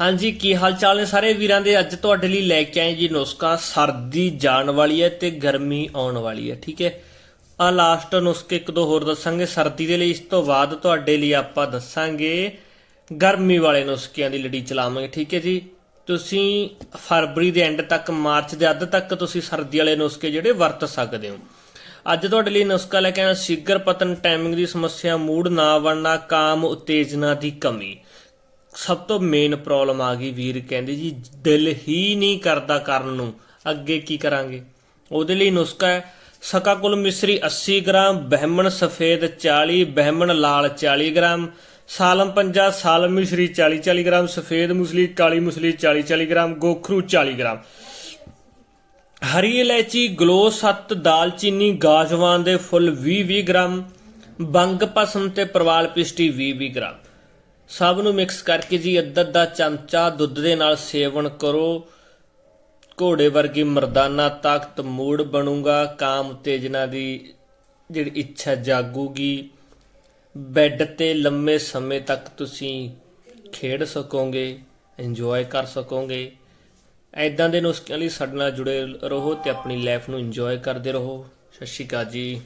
ਹਾਂਜੀ, ਕੀ ਹਾਲ ਚਾਲ ਨੇ ਸਾਰੇ ਵੀਰਾਂ ਦੇ? ਅੱਜ ਤੁਹਾਡੇ ਲਈ ਲੈ ਕੇ ਆਏ ਜੀ ਨੁਸਖਾ। ਸਰਦੀ ਜਾਣ ਵਾਲੀ ਹੈ ਤੇ ਗਰਮੀ ਆਉਣ ਵਾਲੀ ਹੈ, ਠੀਕ ਹੈ? ਆ ਲਾਸਟ ਨੁਸਖੇ ਇੱਕ ਦੋ ਹੋਰ ਦੱਸਾਂਗੇ। ਸਰਦੀ ਦੇ ਲਈ ਇਸ ਤੋਂ ਬਾਅਦ ਤੁਹਾਡੇ ਲਈ ਆਪਾਂ ਦੱਸਾਂਗੇ ਗਰਮੀ ਵਾਲੇ ਨੁਸਖਿਆਂ ਦੀ ਲੜੀ ਚਲਾਵਾਂਗੇ, ਠੀਕ ਹੈ ਜੀ? ਤੁਸੀਂ ਫਰਵਰੀ ਦੇ ਐਂਡ ਤੱਕ, ਮਾਰਚ ਦੇ ਅੱਧ ਤੱਕ ਤੁਸੀਂ ਸਰਦੀ ਵਾਲੇ ਨੁਸਖੇ ਜਿਹੜੇ ਵਰਤ ਸਕਦੇ ਹੋ। ਅੱਜ ਤੁਹਾਡੇ ਲਈ ਨੁਸਖਾ ਲੈ ਕੇ ਆਇਆ ਸ਼ੀਗਰ ਪਤਨ ਟਾਈਮਿੰਗ ਦੀ ਸਮੱਸਿਆ, ਮੂਡ ਨਾ ਬਣਨਾ, ਕਾਮ, ਉਤੇਜਨਾ ਦੀ ਕਮੀ। ਸਭ ਤੋਂ ਮੇਨ ਪ੍ਰੋਬਲਮ ਆ ਗਈ ਵੀਰ ਕਹਿੰਦੇ ਜੀ, ਦਿਲ ਹੀ ਨਹੀਂ ਕਰਦਾ ਕਰਨ ਨੂੰ। ਅੱਗੇ ਕੀ ਕਰਾਂਗੇ? ਉਹਦੇ ਲਈ ਨੁਸਖਾ ਹੈ। ਸਕਾ ਕੁਲ ਮਿਸਰੀ 80 ਗ੍ਰਾਮ, ਬਹਿਮਣ ਸਫੇਦ 40 ਬਹਿਮਣ ਲਾਲ 40 ਗ੍ਰਾਮ, ਸਾਲਮ ਪੰਜਾ, ਸਾਲਮ ਮਿਸ਼ਰੀ 40 40 ਗ੍ਰਾਮ, ਸਫੇਦ ਮੁਸਲੀ ਕਾਲੀ ਮੁਸਲੀ 40 40 ਗ੍ਰਾਮ, ਗੋਖਰੂ 40 ਗ੍ਰਾਮ। ਹਰੀ ਇਲਾਇਚੀ, ਗਲੋ 7 ਦਾਲਚੀਨੀ ਗਾਜਵਾਨ ਦੇ ਫੁੱਲ 20 20 ਗ੍ਰਾਮ, ਬੰਗ ਪਸਮ ਤੇ ਪ੍ਰਵਾਲ ਪਿਸ਼ਟੀ 20 20 ਗ੍ਰਾਮ। ਸਭ ਨੂੰ ਮਿਕਸ ਕਰਕੇ ਜੀ ਅੱਧਾ ਦਾ ਚਮਚਾ ਦੁੱਧ ਦੇ ਨਾਲ ਸੇਵਨ ਕਰੋ। ਘੋੜੇ ਵਰਗੀ ਮਰਦਾਨਾ ਤਾਕਤ ਮੂੜ ਬਣੂਗਾ। ਕਾਮ ਉਤੇਜਨਾ ਦੀ ਜਿਹੜੀ ਇੱਛਾ ਜਾਗੂਗੀ। ਬੈੱਡ ਤੇ ਲੰਮੇ ਸਮੇਂ ਤੱਕ ਤੁਸੀਂ ਖੇਡ ਸਕੋਗੇ ਇੰਜੋਏ ਕਰ ਸਕੋਗੇ। ਐਦਾਂ ਦੇ ਨੁਸਖਿਆਂ ਲਈ ਸਾਡੇ ਨਾਲ ਜੁੜੇ ਰਹੋ ਤੇ ਆਪਣੀ ਲਾਈਫ ਨੂੰ ਇੰਜੋਏ ਕਰਦੇ ਰਹੋ। ਸਤਿ ਸ਼੍ਰੀ ਅਕਾਲ ਜੀ।